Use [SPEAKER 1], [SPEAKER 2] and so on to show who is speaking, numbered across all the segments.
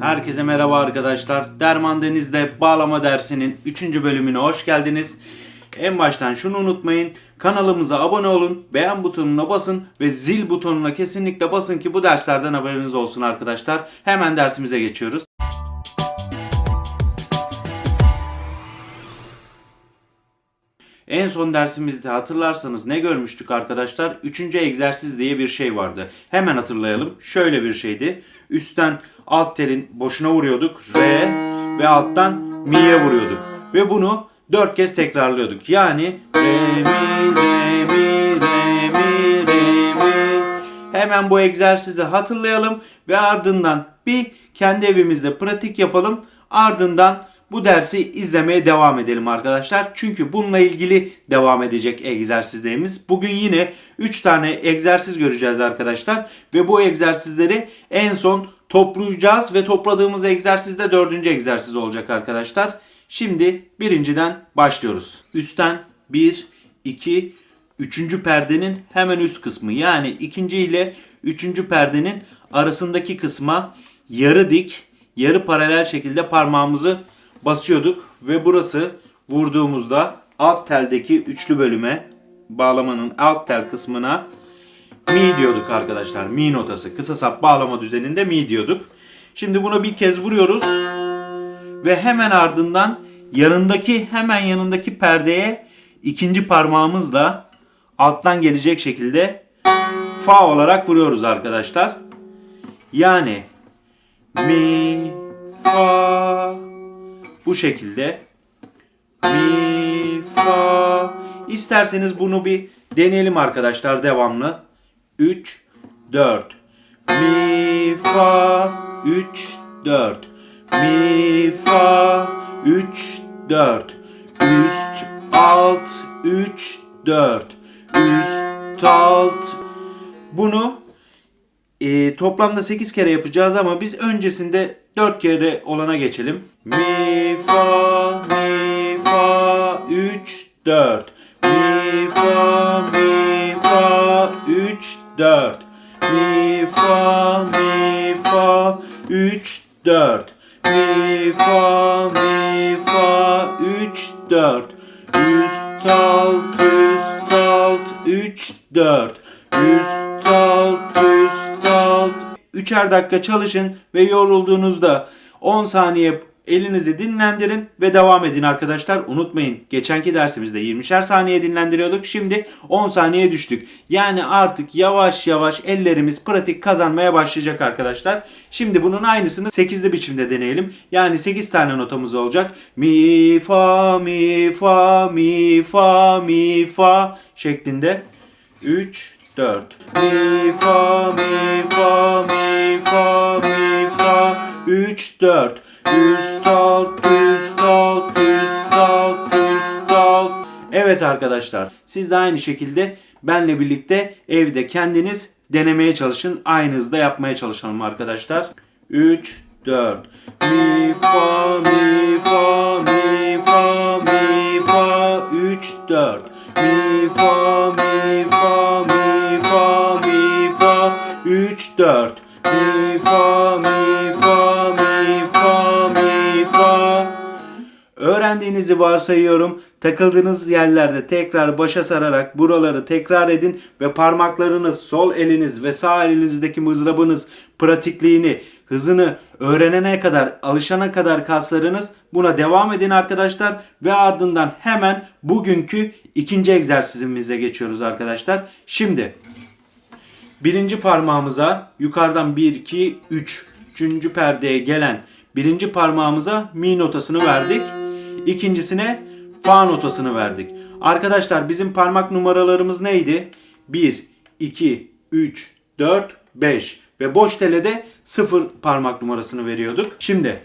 [SPEAKER 1] Herkese merhaba arkadaşlar. Derman Deniz'de bağlama dersinin 3. bölümüne hoş geldiniz. En baştan şunu unutmayın. Kanalımıza abone olun, beğen butonuna basın ve zil butonuna kesinlikle basın ki bu derslerden haberiniz olsun arkadaşlar. Hemen dersimize geçiyoruz. En son dersimizde hatırlarsanız ne görmüştük arkadaşlar? Üçüncü egzersiz diye bir şey vardı. Hemen hatırlayalım. Şöyle bir şeydi. Üstten alt telin boşuna vuruyorduk. Re ve alttan mi'ye vuruyorduk. Ve bunu dört kez tekrarlıyorduk. Yani re mi re mi re mi re mi. Hemen bu egzersizi hatırlayalım ve ardından bir kendi evimizde pratik yapalım. Ardından bu dersi izlemeye devam edelim arkadaşlar. Çünkü bununla ilgili devam edecek egzersizlerimiz. Bugün yine 3 tane egzersiz göreceğiz arkadaşlar. Ve bu egzersizleri en son toplayacağız ve topladığımız egzersiz de dördüncü egzersiz olacak arkadaşlar. Şimdi birinciden başlıyoruz. Üstten 1, 2, üçüncü perdenin hemen üst kısmı. Yani ikinci ile üçüncü perdenin arasındaki kısma yarı dik, yarı paralel şekilde parmağımızı basıyorduk ve burası vurduğumuzda alt teldeki üçlü bölüme bağlamanın alt tel kısmına mi diyorduk arkadaşlar. Mi notası. Kısa sap bağlama düzeninde mi diyorduk. Şimdi bunu bir kez vuruyoruz ve hemen ardından yanındaki hemen yanındaki perdeye ikinci parmağımızla alttan gelecek şekilde fa olarak vuruyoruz arkadaşlar. Yani mi fa bu şekilde. Mi fa. İsterseniz bunu bir deneyelim arkadaşlar devamlı. 3 4 mi fa. 3 4 mi fa. 3 4 üst alt. 3 4 üst alt. Bunu e, toplamda 8 kere yapacağız ama biz öncesinde 4 kere olana geçelim. Mi fa mi fa 3 4 mi fa mi fa 3 4 mi fa mi fa 3 4 mi fa mi fa 3 4 üst alt üst alt 3 4 üst 3'er dakika çalışın ve yorulduğunuzda 10 saniye elinizi dinlendirin ve devam edin arkadaşlar. Unutmayın geçenki dersimizde 20'şer saniye dinlendiriyorduk. Şimdi 10 saniye düştük. Yani artık yavaş yavaş ellerimiz pratik kazanmaya başlayacak arkadaşlar. Şimdi bunun aynısını 8'li biçimde deneyelim. Yani 8 tane notamız olacak. Mi fa mi fa mi fa mi fa şeklinde 3 4 Mi fa mi fa mi fa mi fa. 3 4 Üst alt üst alt üst alt üst alt Evet arkadaşlar siz de aynı şekilde benle birlikte evde kendiniz denemeye çalışın. Aynı hızda yapmaya çalışalım arkadaşlar. 3 4 Mi fa mi fa mi fa mi fa. 3 4 Mi fa Öğrendiğinizi varsayıyorum. Takıldığınız yerlerde tekrar başa sararak buraları tekrar edin ve parmaklarınız, sol eliniz ve sağ elinizdeki mızrabınız pratikliğini, hızını öğrenene kadar, alışana kadar kaslarınız buna devam edin arkadaşlar ve ardından hemen bugünkü ikinci egzersizimize geçiyoruz arkadaşlar. Şimdi birinci parmağımıza yukarıdan 1, 2, 3. Üçüncü perdeye gelen birinci parmağımıza mi notasını verdik. İkincisine fa notasını verdik. Arkadaşlar bizim parmak numaralarımız neydi? 1, 2, 3, 4, 5 ve boş telede 0 parmak numarasını veriyorduk. Şimdi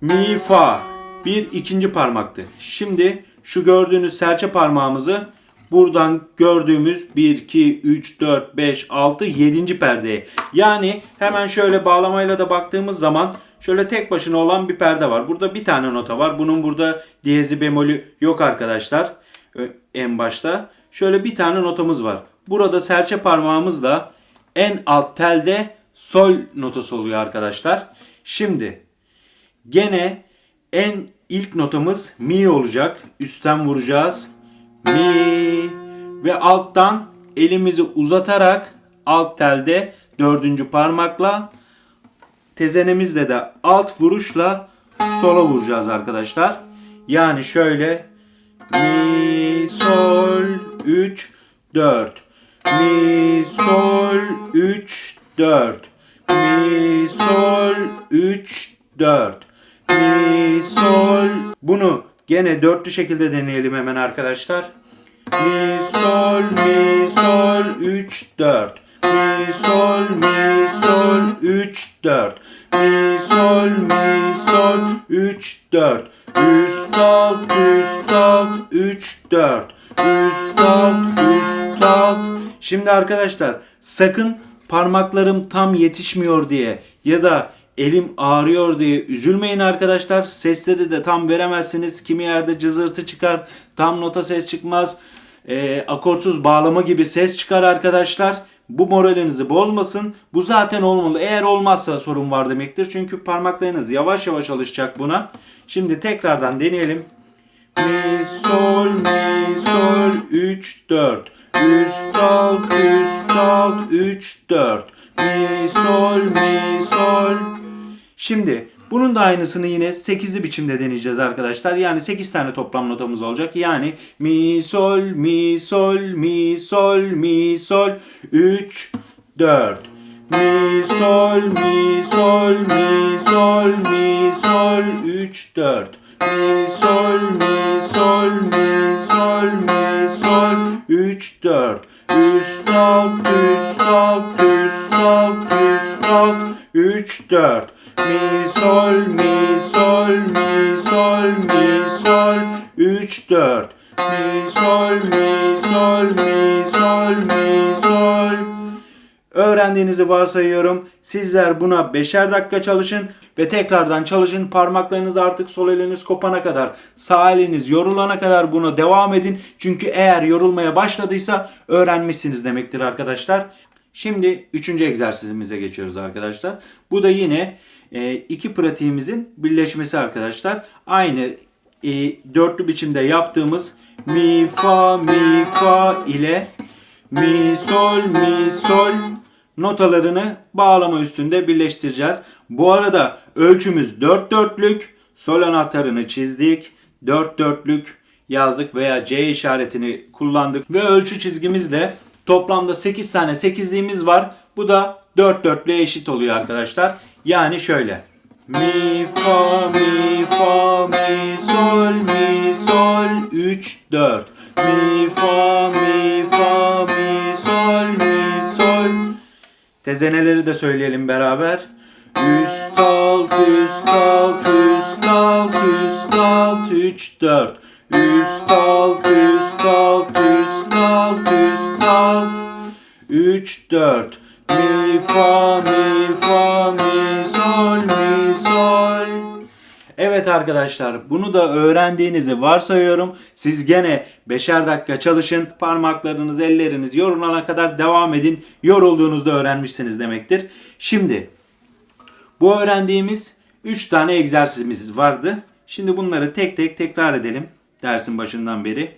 [SPEAKER 1] mi fa bir ikinci parmaktı. Şimdi şu gördüğünüz serçe parmağımızı buradan gördüğümüz 1, 2, 3, 4, 5, 6, 7. perdeye. Yani hemen şöyle bağlamayla da baktığımız zaman şöyle tek başına olan bir perde var. Burada bir tane nota var. Bunun burada diyezi bemolü yok arkadaşlar. En başta. Şöyle bir tane notamız var. Burada serçe parmağımızla en alt telde sol notası oluyor arkadaşlar. Şimdi gene en ilk notamız mi olacak. Üstten vuracağız. Mi ve alttan elimizi uzatarak alt telde dördüncü parmakla tezenemizle de alt vuruşla sola vuracağız arkadaşlar. Yani şöyle mi sol 3 4 mi sol 3 4 mi sol 3 4 mi sol. Bunu gene dörtlü şekilde deneyelim hemen arkadaşlar. Mi sol mi sol 3 4 mi sol mi sol 3 4 mi sol mi sol 3 4 üst alt üst alt 3 4 üst alt üst alt Şimdi arkadaşlar sakın parmaklarım tam yetişmiyor diye ya da elim ağrıyor diye üzülmeyin arkadaşlar. Sesleri de tam veremezsiniz. Kimi yerde cızırtı çıkar, tam nota ses çıkmaz. Ee, akortsuz bağlama gibi ses çıkar arkadaşlar. Bu moralinizi bozmasın. Bu zaten olmalı. Eğer olmazsa sorun var demektir. Çünkü parmaklarınız yavaş yavaş alışacak buna. Şimdi tekrardan deneyelim. Mi sol mi sol 3 4 üst alt üst alt 3 4 mi sol mi sol Şimdi bunun da aynısını yine 8'li biçimde deneyeceğiz arkadaşlar. Yani 8 tane toplam notamız olacak. Yani mi sol mi sol mi sol mi sol. 3 4 mi sol mi sol mi sol mi sol. 3 4 mi sol mi sol mi sol mi sol. 3 4 üst alt üst alt üst alt üst alt 3 4 mi sol mi sol mi sol mi sol 3 4 mi sol mi sol mi sol mi sol Öğrendiğinizi varsayıyorum. Sizler buna beşer dakika çalışın ve tekrardan çalışın. Parmaklarınız artık sol eliniz kopana kadar, sağ eliniz yorulana kadar buna devam edin. Çünkü eğer yorulmaya başladıysa öğrenmişsiniz demektir arkadaşlar. Şimdi üçüncü egzersizimize geçiyoruz arkadaşlar. Bu da yine iki pratiğimizin birleşmesi arkadaşlar. Aynı e, dörtlü biçimde yaptığımız mi fa mi fa ile mi sol mi sol notalarını bağlama üstünde birleştireceğiz. Bu arada ölçümüz 4 dörtlük. Sol anahtarını çizdik. 4 dörtlük yazdık veya C işaretini kullandık ve ölçü çizgimizle toplamda 8 tane 8'liğimiz var. Bu da 4 dörtlüğe eşit oluyor arkadaşlar. Yani şöyle. Mi fa mi fa mi sol mi sol 3 4 mi fa mi fa mi sol mi sol Tezeneleri de söyleyelim beraber. Üst alt üst alt üst alt üst alt 3 4 üst alt üst alt üst alt üst alt 3 4 mi fa mi fa mi sol mi sol Evet arkadaşlar bunu da öğrendiğinizi varsayıyorum. Siz gene beşer dakika çalışın. Parmaklarınız, elleriniz yorulana kadar devam edin. Yorulduğunuzda öğrenmişsiniz demektir. Şimdi bu öğrendiğimiz 3 tane egzersizimiz vardı. Şimdi bunları tek tek tekrar edelim dersin başından beri.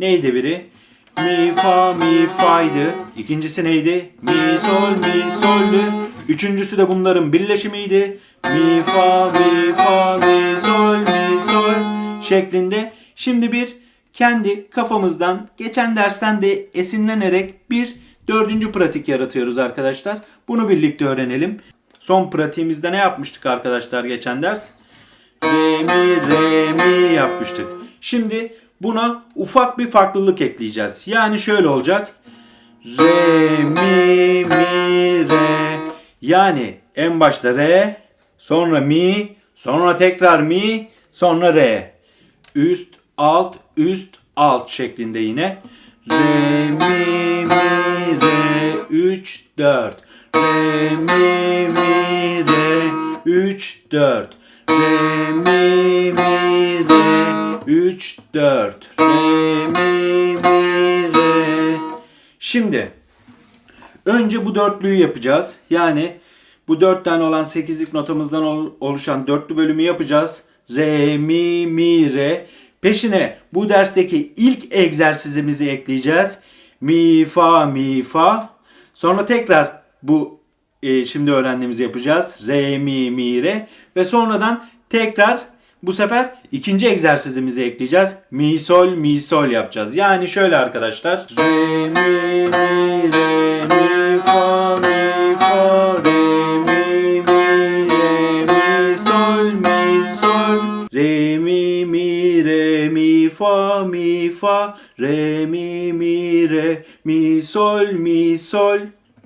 [SPEAKER 1] Neydi biri? Mi fa mi fa'ydı. İkincisi neydi? Mi sol mi sol'dü. Üçüncüsü de bunların birleşimiydi. Mi fa mi fa mi sol mi sol şeklinde. Şimdi bir kendi kafamızdan geçen dersten de esinlenerek bir dördüncü pratik yaratıyoruz arkadaşlar. Bunu birlikte öğrenelim. Son pratiğimizde ne yapmıştık arkadaşlar geçen ders? Re mi re mi yapmıştık. Şimdi buna ufak bir farklılık ekleyeceğiz. Yani şöyle olacak. Re mi mi re. Yani en başta re, sonra mi, sonra tekrar mi, sonra re. Üst, alt, üst, alt şeklinde yine. Re mi mi re 3 4. Re mi mi re 3 4. Re mi mi re 3 4. Re mi mi re. Şimdi önce bu dörtlüyü yapacağız. Yani Bu dört tane olan sekizlik notamızdan ol- oluşan dörtlü bölümü yapacağız. Re, mi, mi, re. Peşine bu dersteki ilk egzersizimizi ekleyeceğiz. Mi, fa, mi, fa. Sonra tekrar bu e, şimdi öğrendiğimizi yapacağız. Re, mi, mi, re. Ve sonradan tekrar bu sefer ikinci egzersizimizi ekleyeceğiz. Mi, sol, mi, sol yapacağız. Yani şöyle arkadaşlar. Re, mi, mi, re, mi, fa, mi, fa, re, mi, mi, re, mi, sol, mi, sol. Re, mi, mi, re, mi, fa, mi, fa, re, mi, mi, re, mi, sol, mi, sol.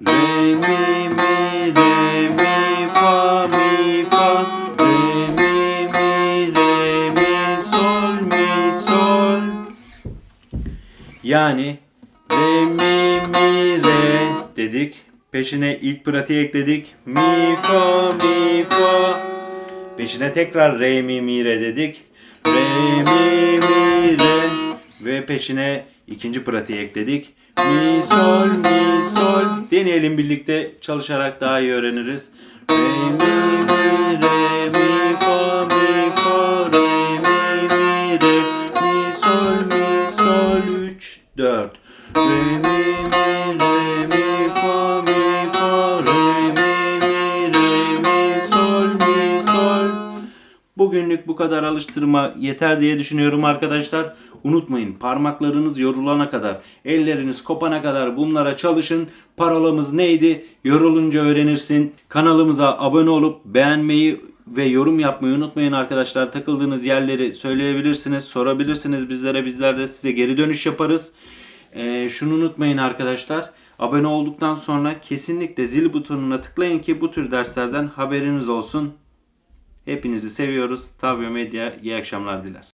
[SPEAKER 1] Re, mi, mi, re, mi, Yani re mi mi re dedik. Peşine ilk pratiği ekledik. Mi fa mi fa. Peşine tekrar re mi mi re dedik. Re mi mi re ve peşine ikinci pratiği ekledik. Mi sol mi sol. Deneyelim birlikte çalışarak daha iyi öğreniriz. Re mi Bugünlük bu kadar alıştırma yeter diye düşünüyorum arkadaşlar. Unutmayın parmaklarınız yorulana kadar, elleriniz kopana kadar bunlara çalışın. Parolamız neydi? Yorulunca öğrenirsin. Kanalımıza abone olup beğenmeyi ve yorum yapmayı unutmayın arkadaşlar. Takıldığınız yerleri söyleyebilirsiniz, sorabilirsiniz bizlere. Bizler de size geri dönüş yaparız. Ee, şunu unutmayın arkadaşlar. Abone olduktan sonra kesinlikle zil butonuna tıklayın ki bu tür derslerden haberiniz olsun. Hepinizi seviyoruz. Tavyo Medya iyi akşamlar diler.